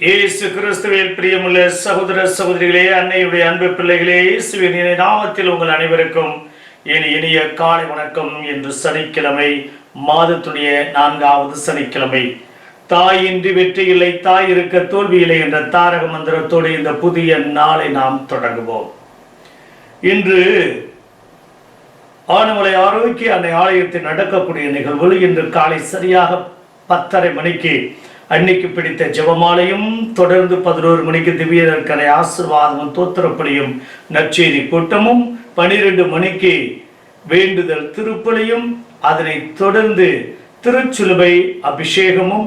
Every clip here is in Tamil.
இயேசு கிறிஸ்துவில் பிரியமுள்ள சகோதர சகோதரிகளே அன்னையுடைய அன்பு பிள்ளைகளே இயேசுவின் நாமத்தில் உங்கள் அனைவருக்கும் என் இனிய காலை வணக்கம் என்று சனிக்கிழமை மாதத்துடைய நான்காவது சனிக்கிழமை. தாய் இன்றி வெற்றி இல்லை தாய் இருக்க தோல்வி இல்லை என்ற தாரக மந்திரத்தோடு இந்த புதிய நாளை நாம் தொடங்குவோம். இன்று ஆனமலை ஆரோக்கிய அன்னை ஆலயத்தில் நடக்கக்கூடிய நிகழ்வு இன்று காலை சரியாக பத்தரை மணிக்கு அன்னைக்கு பிடித்த ஜெபமாலையும் தொடர்ந்து பதினோரு மணிக்கு திவ்யதற்கரை ஆசிர்வாதமும் தோத்திரப்படியும் நற்செய்தி கூட்டமும் பனிரெண்டு மணிக்கு வேண்டுதல் திருப்பலியும் அதனை தொடர்ந்து திருச்சிலுவை அபிஷேகமும்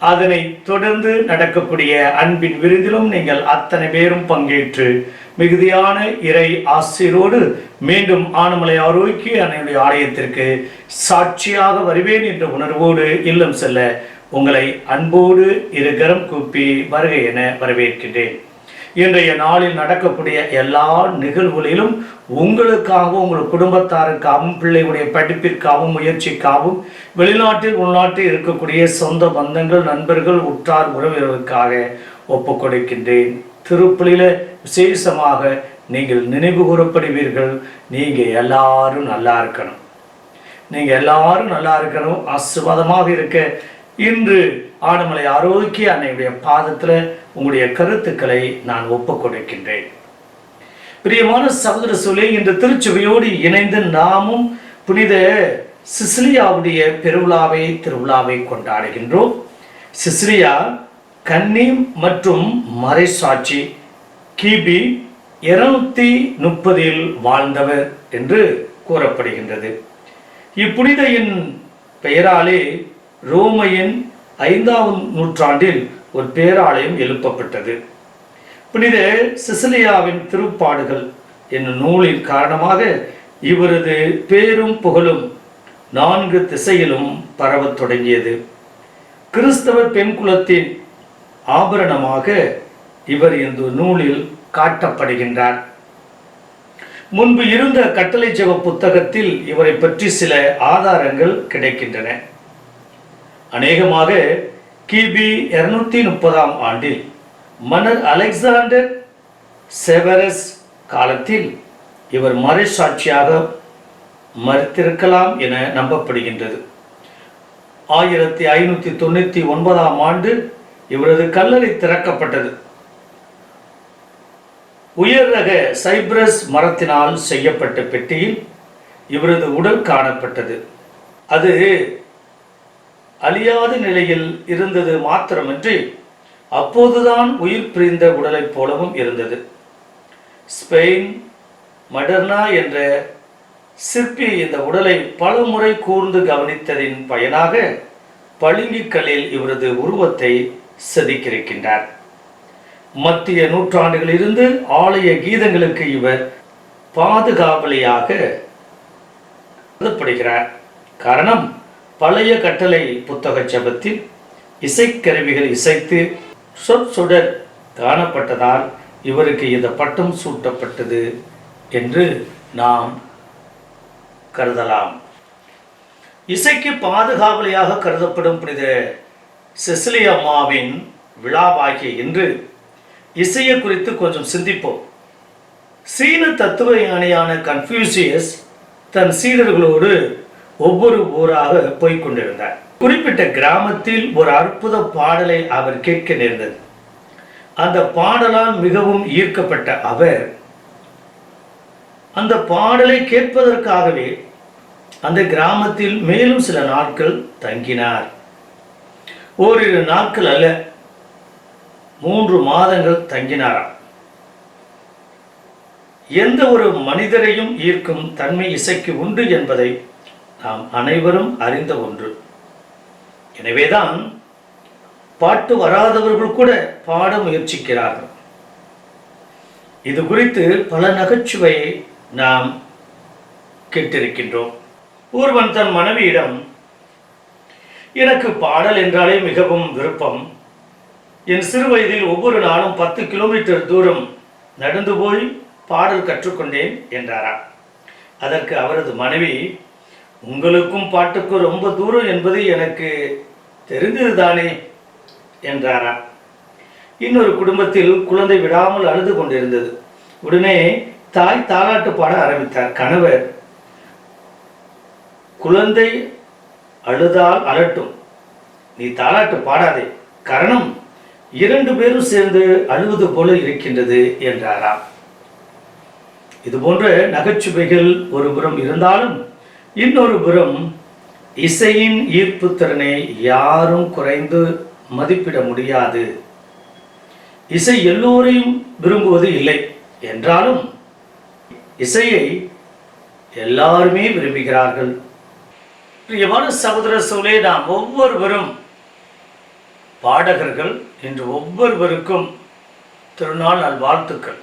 அதனை தொடர்ந்து நடக்கக்கூடிய அன்பின் விருந்திலும் நீங்கள் அத்தனை பேரும் பங்கேற்று மிகுதியான இறை ஆசிரியரோடு மீண்டும் ஆனமலை ஆரோக்கிய அன்னையுடைய ஆலயத்திற்கு சாட்சியாக வருவேன் என்ற உணர்வோடு இல்லம் செல்ல உங்களை அன்போடு இருகரம் கூப்பி வருகை என வரவேற்கின்றேன். இன்றைய நாளில் நடக்கக்கூடிய எல்லா நிகழ்வுகளிலும் உங்களுக்காகவும் உங்கள் குடும்பத்தாருக்காகவும் பிள்ளைகளுடைய படிப்பிற்காகவும் முயற்சிக்காகவும் வெளிநாட்டில் உள்நாட்டில் இருக்கக்கூடிய சொந்த பந்தங்கள் நண்பர்கள் உற்றார் உறவினர்களுக்காக ஒப்பு கொடுக்கின்றேன் திருப்பலியில விசேஷமாக நீங்கள் நினைவு கூறப்படுவீர்கள். நீங்கள் எல்லாரும் நல்லா இருக்கணும். நீங்கள் எல்லாரும் நல்லா இருக்கணும். ஆசிர்வாதமாக இருக்க இன்று ஆடுமலை ஆரோக்கிய அன்னையுடைய பாதத்தில் உங்களுடைய கருத்துக்களை நான் ஒப்புக்கொடுக்கின்றேன். பிரியமான சகோதர சொல்லி இன்று திருச்சுவையோடு இணைந்து நாமும் புனித சிசிலியாவுடைய பெருவிழாவை திருவிழாவை கொண்டாடுகின்றோம். சிசிலியா கன்னி மற்றும் மறைசாட்சி கிபி இருநூத்தி முப்பதில் வாழ்ந்தவர் என்று கூறப்படுகின்றது. இப்புனிதையின் பெயராலே ரோமையின் ஐந்தாம் நூற்றாண்டில் ஒரு பேராலயம் எழுப்பப்பட்டது. புனித சிசிலியாவின் திருப்பாடுகள் என்னும் நூலின் காரணமாக இவரது பேரும் புகழும் நான்கு திசையிலும் பரவத் தொடங்கியது. கிறிஸ்தவ பெண் குலத்தின் ஆபரணமாக இவர் இந்த நூலில் காட்டப்படுகின்றார். முன்பு இருந்த கட்டளை ஜெப புத்தகத்தில் இவரை பற்றி சில ஆதாரங்கள் கிடைக்கின்றன. அநேகமாக கிபி இருநூத்தி முப்பதாம் ஆண்டில் மன்னர் அலெக்சாண்டர் செவரஸ் காலத்தில் இவர் மறைசாட்சியாக மறுத்திருக்கலாம் என நம்பப்படுகின்றது. ஆயிரத்தி ஐநூத்தி தொண்ணூத்தி ஒன்பதாம் ஆண்டு இவரது கல்லறை திறக்கப்பட்டது. உயர் ரக சைப்ரஸ் மரத்தினால் செய்யப்பட்ட பெட்டியில் இவரது உடல் காணப்பட்டது. அது அழியாத நிலையில் இருந்தது மாத்திரமின்றி அப்போதுதான் உயிர் பிரிந்த உடலைப் போலவும் இருந்தது. ஸ்பெயின் மடர்னா என்ற சிற்பி இந்த உடலை பலமுறை கூர்ந்து கவனித்ததின் பயனாக பளிங்குக்கல்லில் இவரது உருவத்தை செதுக்கியிருக்கின்றார். மத்திய நூற்றாண்டுகளிலிருந்து ஆலய கீதங்களுக்கு இவர் பாதுகாவலியாக கருதப்படுகிறார். காரணம் பழைய கட்டளை புத்தக ஜபத்தில் இசைக்கருவிகள் இசைத்து சொற்சுடர் காணப்பட்டதால் இவருக்கு இந்த பட்டம் சூட்டப்பட்டது என்று நாம் கருதலாம். இசைக்கு பாதுகாவலியாக கருதப்படும் புனித செசிலி அம்மாவின் விழாவாகிய இன்று இசையை குறித்து கொஞ்சம் சிந்திப்போம். சீன தத்துவ ஞானியான கன்ஃபியூசியஸ் தன் சீடர்களோடு ஒவ்வொரு ஊராக போய்க் கொண்டிருந்தார் குறிப்பிட்ட கிராமத்தில் ஒரு அற்புத பாடலை அவர் கேட்க நேர்ந்தது. அந்த பாடலால் மிகவும் ஈர்க்கப்பட்ட அவர் அந்த பாடலை கேட்பதற்காகவே அந்த கிராமத்தில் மேலும் சில நாட்கள் தங்கினார். ஓரிரு நாட்கள் அல்ல மூன்று மாதங்கள் தங்கினாராம். எந்த ஒரு மனிதரையும் ஈர்க்கும் தன்மை இசைக்கு உண்டு என்பதை நாம் அனைவரும் அறிந்த ஒன்று. எனவேதான் பாட்டு வராதவர்கள் கூட பாட முயற்சிக்கிறார்கள். இது குறித்து பல நகைச்சுவையை நாம் கேட்டிருக்கின்றோம். ஒருவன் தன் மனைவியிடம் எனக்கு பாடல் என்றாலே மிகவும் விருப்பம். என் சிறு வயதில் ஒவ்வொரு நாளும் பத்து கிலோமீட்டர் தூரம் நடந்து போய் பாடல் கற்றுக்கொண்டேன் என்றாராம். அதற்கு அவரது மனைவி உங்களுக்கும் பாட்டுக்கும் ரொம்ப தூரம் என்பது எனக்கு தெரிந்ததுதானே என்றாரா. இன்னொரு குடும்பத்தில் குழந்தை விடாமல் அழுது கொண்டிருந்தது. உடனே தாய் தாலாட்டு பாட ஆரம்பித்தார். கணவர் குழந்தை அழுதால் அலட்டும். நீ தாலாட்டு பாடாதே. காரணம் இரண்டு பேரும் சேர்ந்து அழுவது போல இருக்கின்றது என்றாராம் இது போன்ற நகைச்சுவைகள் ஒருபுறம் இருந்தாலும் இன்னொரு புறம் இசையின் ஈர்ப்பு திறனை யாரும் குறைந்து மதிப்பிட முடியாது. இசை எல்லோரையும் விரும்புவது இல்லை. என்றாலும் இசையை எல்லாருமே விரும்புகிறார்கள். பிரியமான சகோதர சூழலே நாம் ஒவ்வொருவரும் பாடகர்கள் என்று ஒவ்வொருவருக்கும் திருநாள் நல்வாழ்த்துக்கள்.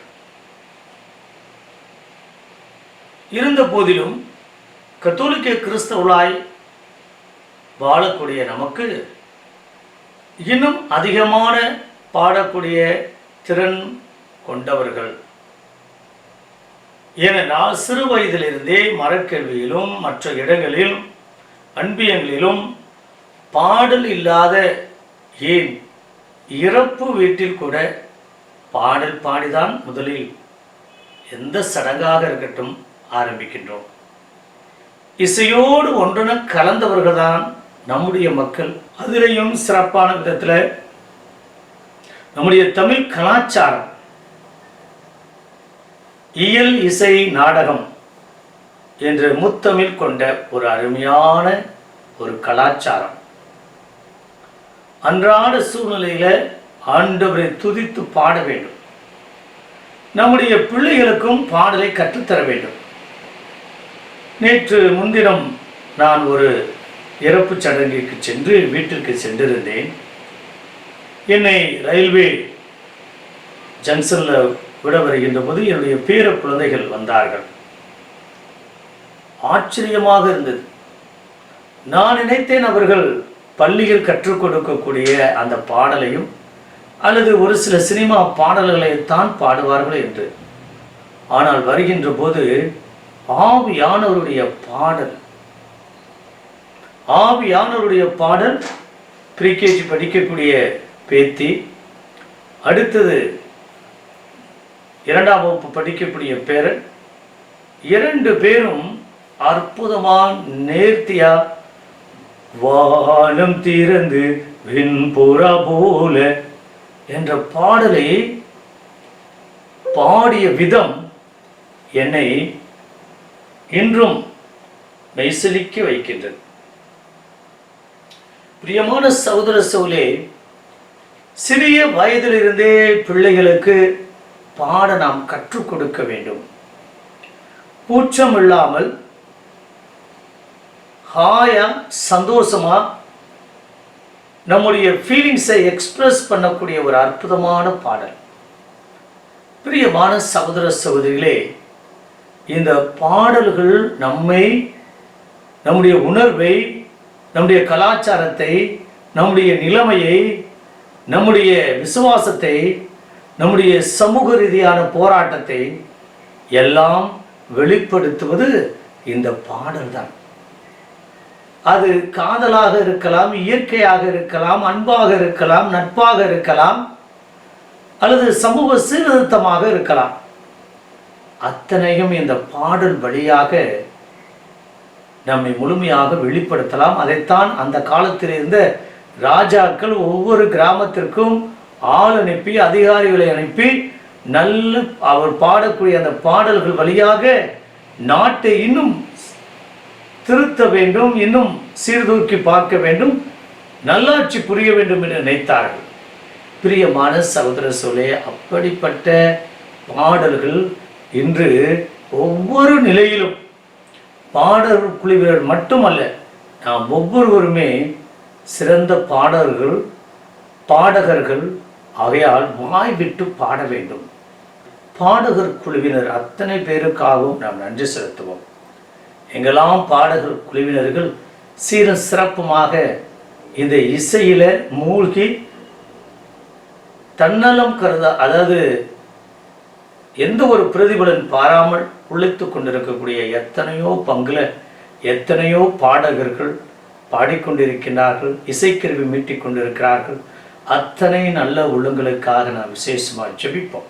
இருந்த போதிலும் கத்தோலிக்க கிறிஸ்தவளாய் வாழக்கூடிய நமக்கு இன்னும் அதிகமான பாடக்கூடிய திறன் கொண்டவர்கள். ஏனென்றால் சிறு வயதிலிருந்தே மரக்கல்வியிலும் மற்ற இடங்களிலும் அன்பியங்களிலும் பாடல் இல்லாத ஏன் இறப்பு வீட்டில் கூட பாடல் பாடிதான் முதலில் எந்த சடங்காக இருக்கட்டும் ஆரம்பிக்கின்றோம். இசையோடு ஒன்றுன கலந்தவர்கள் தான் நம்முடைய மக்கள். அதிலையும் சிறப்பான விதத்தில் நம்முடைய தமிழ் கலாச்சாரம். இயல் இசை நாடகம் என்று முத்தமிழ் கொண்ட ஒரு அருமையான ஒரு கலாச்சாரம். அன்றாட சூழ்நிலையில் ஆண்டவரை துதித்து பாட வேண்டும். நம்முடைய பிள்ளைகளுக்கும் பாடலை கற்றுத்தர வேண்டும். நேற்று முன்தினம் நான் ஒரு இறப்பு சடங்கிற்கு சென்று வீட்டிற்கு சென்றிருந்தேன். என்னை ரயில்வே ஜங்ஷனில் விட வருகின்ற போது என்னுடைய பேர குழந்தைகள் வந்தார்கள். ஆச்சரியமாக இருந்தது. நான் நினைத்தேன் அவர்கள் பள்ளியில் கற்றுக் கொடுக்கக்கூடிய அந்த பாடலையும் அல்லது ஒரு சில சினிமா பாடல்களைத்தான் பாடுவார்கள் என்று. ஆனால் வருகின்ற போது ஆவியானவருடைய பாடல். ஆவியானவருடைய பாடல் ப்ரீகேஜி படிக்கக்கூடிய பேத்தி. அடுத்தது இரண்டாம் வகுப்பு படிக்கக்கூடிய பேரன். இரண்டு பேரும் அற்புதமான நேர்த்தியா வானம் திறந்து வெண்புறா போல என்ற பாடலை பாடிய விதம் என்னை இன்றும் மெய்சிலிக்க வைக்கின்றது பிரியமான சகோதர சோலே சிறிய வயதிலிருந்தே பிள்ளைகளுக்கு பாட நாம் கற்றுக் கொடுக்க வேண்டும். கூச்சம் இல்லாமல் ஹாயா சந்தோஷமா நம்முடைய ஃபீலிங்ஸை எக்ஸ்பிரஸ் பண்ணக்கூடிய ஒரு அற்புதமான பாடல். பிரியமான சகோதர சகோதரிகளே இந்த பாடல்கள் நம்மை நம்முடைய உணர்வை நம்முடைய கலாச்சாரத்தை நம்முடைய நிலைமையை நம்முடைய விசுவாசத்தை நம்முடைய சமூக ரீதியான போராட்டத்தை எல்லாம் வெளிப்படுத்துவது இந்த பாடல் தான் அது காதலாக இருக்கலாம் இயற்கையாக இருக்கலாம் அன்பாக இருக்கலாம் நட்பாக இருக்கலாம் அல்லது சமூக சீர்திருத்தமாக இருக்கலாம். அத்தனையும் இந்த பாடல் வழியாக நம்மை முழுமையாக வெளிப்படுத்தலாம். அதைத்தான் அந்த காலத்தில் இருந்த ராஜாக்கள் ஒவ்வொரு கிராமத்திற்கும் ஆள் அனுப்பி அதிகாரிகளை அனுப்பி நல்ல அவர் பாடக்கூடிய அந்த பாடல்கள் வழியாக நாட்டை இன்னும் திருத்த வேண்டும் இன்னும் சீர்தூக்கி பார்க்க வேண்டும் நல்லாட்சி புரிய வேண்டும் என்று நினைத்தார்கள். பிரியமான சகோதர சொல்லே அப்படிப்பட்ட பாடல்கள் இன்று ஒவ்வொரு நிலையிலும் பாடல் குழுவினர் மட்டுமல்ல நாம் ஒவ்வொருவருமே சிறந்த பாடல்கள் பாடகர்கள் ஆகையால் வாய் விட்டு பாட வேண்டும். பாடகர் குழுவினர் அத்தனை பேருக்காகவும் நாம் நன்றி செலுத்துவோம். எங்கெல்லாம் பாடகர் குழுவினர்கள் சீரும் சிறப்புமாக இந்த இசையில மூழ்கி தன்னலம் கருத அதாவது எந்த ஒரு பிரதிபலன் பாராமல் உழைத்து கொண்டிருக்கக்கூடிய எத்தனையோ பங்குல எத்தனையோ பாடகர்கள் பாடிக்கொண்டிருக்கிறார்கள் இசைக்கருவி மீட்டிக் கொண்டிருக்கிறார்கள். அத்தனை நல்ல உள்ளங்களுக்காக நாம் விசேஷமாக ஜெபிப்போம்.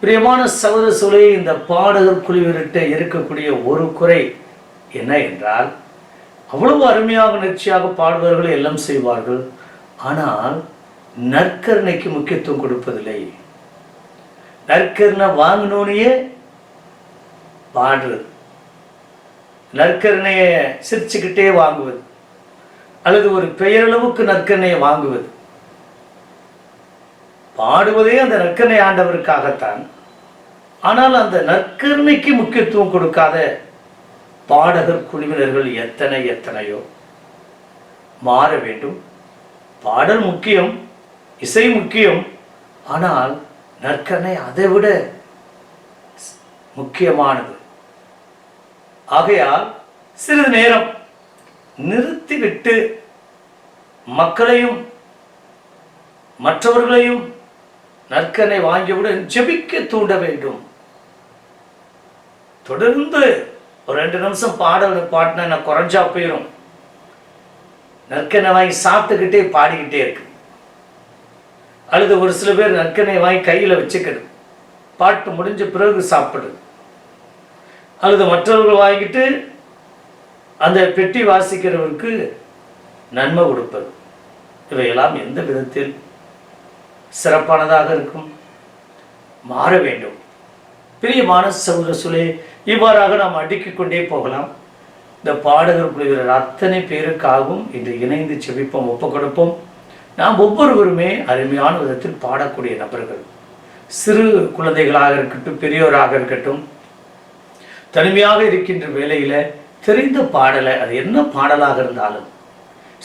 பிரியமான சகோதர சூழலை இந்த பாடகர் குழுவிட்ட இருக்கக்கூடிய ஒரு குறை என்ன என்றால் அவ்வளவு அருமையாக நிச்சயாக பாடுவார்கள் எல்லாம் செய்வார்கள் ஆனால் நற்கருணைக்கு முக்கியத்துவம் கொடுப்பதில்லை. நற்கருணை வாங்கினோனையே பாடுறது நற்கருணையை சிரிச்சுக்கிட்டே வாங்குவது. அல்லது ஒரு பெயரளவுக்கு நற்கருணையை வாங்குவது. பாடுவதே அந்த நற்கருணை ஆண்டவருக்காகத்தான். ஆனால் அந்த நற்கருணைக்கு முக்கியத்துவம் கொடுக்காத பாடகர் குழுவினர்கள் எத்தனை எத்தனையோ. மாற வேண்டும். பாடல் முக்கியம் இசை முக்கியம். ஆனால் நற்கனை அதை விட முக்கியமானது. ஆகையால் சிறிது நேரம் நிறுத்திவிட்டு மக்களையும் மற்றவர்களையும் நற்கனை வாங்கியவுடன் ஜெபிக்க தூண்ட வேண்டும். தொடர்ந்து ஒரு ரெண்டு நிமிஷம் பாடல் பாட்டினா நான் குறைஞ்சா போயிடும் நற்கனை வாங்கி சாப்பிட்டுக்கிட்டே பாடிக்கிட்டே இருக்கு. அல்லது ஒரு சில பேர் நற்கனை வாங்கி கையில் வச்சுக்கணும். பாட்டு முடிஞ்ச பிறகு சாப்பிடுது அல்லது மற்றவர்கள் வாங்கிட்டு அந்த பெட்டி வாசிக்கிறவருக்கு நன்மை கொடுப்பது. இவையெல்லாம் எந்த விதத்தில் சிறப்பானதாக இருக்கும்? மாற வேண்டும். பிரியமான சகோதர சுலே இவ்வாறாக நாம் அடுக்கிக் கொண்டே போகலாம். இந்த பாடகர் குழுவினர் அத்தனை பேருக்காகவும் இன்று இணைந்து செபிப்போம் ஒப்புக் கொடுப்போம் நாம் ஒவ்வொருவருமே அருமையான விதத்தில் பாடக்கூடிய நபர்கள். சிறு குழந்தைகளாக இருக்கட்டும் பெரியோராக இருக்கட்டும் தனிமையாக இருக்கின்ற வேலையில் தெரிந்த பாடலை அது என்ன பாடலாக இருந்தாலும்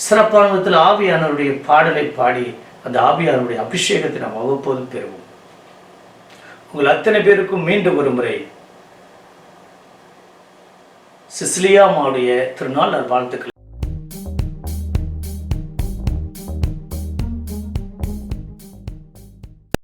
சிறப்பான விதத்தில் ஆவியானவருடைய பாடலை பாடி அந்த ஆவியானவருடைய அபிஷேகத்தை நாம் அவ்வப்போதும் பெறுவோம். உங்கள் அத்தனை பேருக்கும் மீண்டும் ஒரு முறை சிசிலியா மாவுடைய திருநாள் வாழ்த்துக்கள்